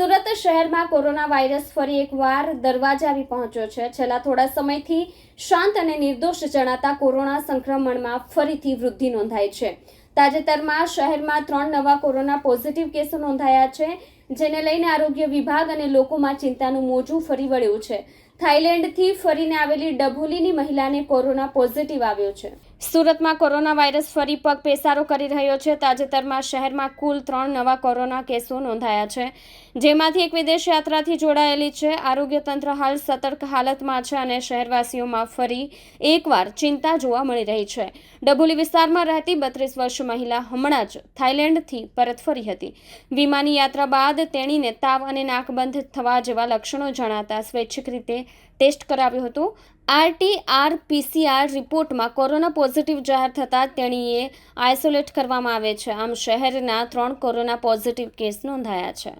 સુરત શહેરમાં corona virus ફરી એકવાર દરવાજા આવી પહોંચ્યો છે. છેલ્લા થોડા સમયથી શાંત અને નિર્દોષ જણાતા કોરોના સંક્રમણમાં ફરીથી વૃદ્ધિ નોંધાઈ છે. તાજેતરમાં શહેરમાં ત્રણ નવા કોરોના પોઝિટિવ કેસો નોંધાયા છે, જેને લઈને આરોગ્ય વિભાગ અને લોકોમાં ચિંતાનું મોજું ફરી વળ્યું છે. થાઇલેન્ડથી ફરીને આવેલી ડભોલીની મહિલાને કોરોના પોઝિટિવ આવ્યો છે. સુરતમાં કોરોના વાયરસ ફરી પગ પેસારો કરી રહ્યો છે. તાજેતરમાં શહેરમાં કુલ ત્રણ નવા કોરોના કેસો નોંધાયા છે, જેમાંથી એક વિદેશ યાત્રાથી જોડાયેલી છે. આરોગ્ય તંત્ર હાલ સતર્ક હાલતમાં છે અને શહેરવાસીઓમાં ફરી એકવાર ચિંતા જોવા મળી રહી છે. ડભોલી વિસ્તારમાં રહેતી બત્રીસ વર્ષ મહિલા હમણાં જ થાઇલેન્ડથી પરત ફરી હતી. વિમાની યાત્રા બાદ તેણીને તાવ અને નાકબંધ થવા જેવા લક્ષણો જણાતા સ્વૈચ્છિક રીતે ટેસ્ટ કરાવ્યું હતું. આરટીઆર પીસીઆર રિપોર્ટમાં કોરોના પોઝિટિવ જાહેર થતાં તેણીએ આઇસોલેટ કરવામાં આવે છે. આમ શહેરના ત્રણ કોરોના પોઝિટિવ કેસ નોંધાયા છે.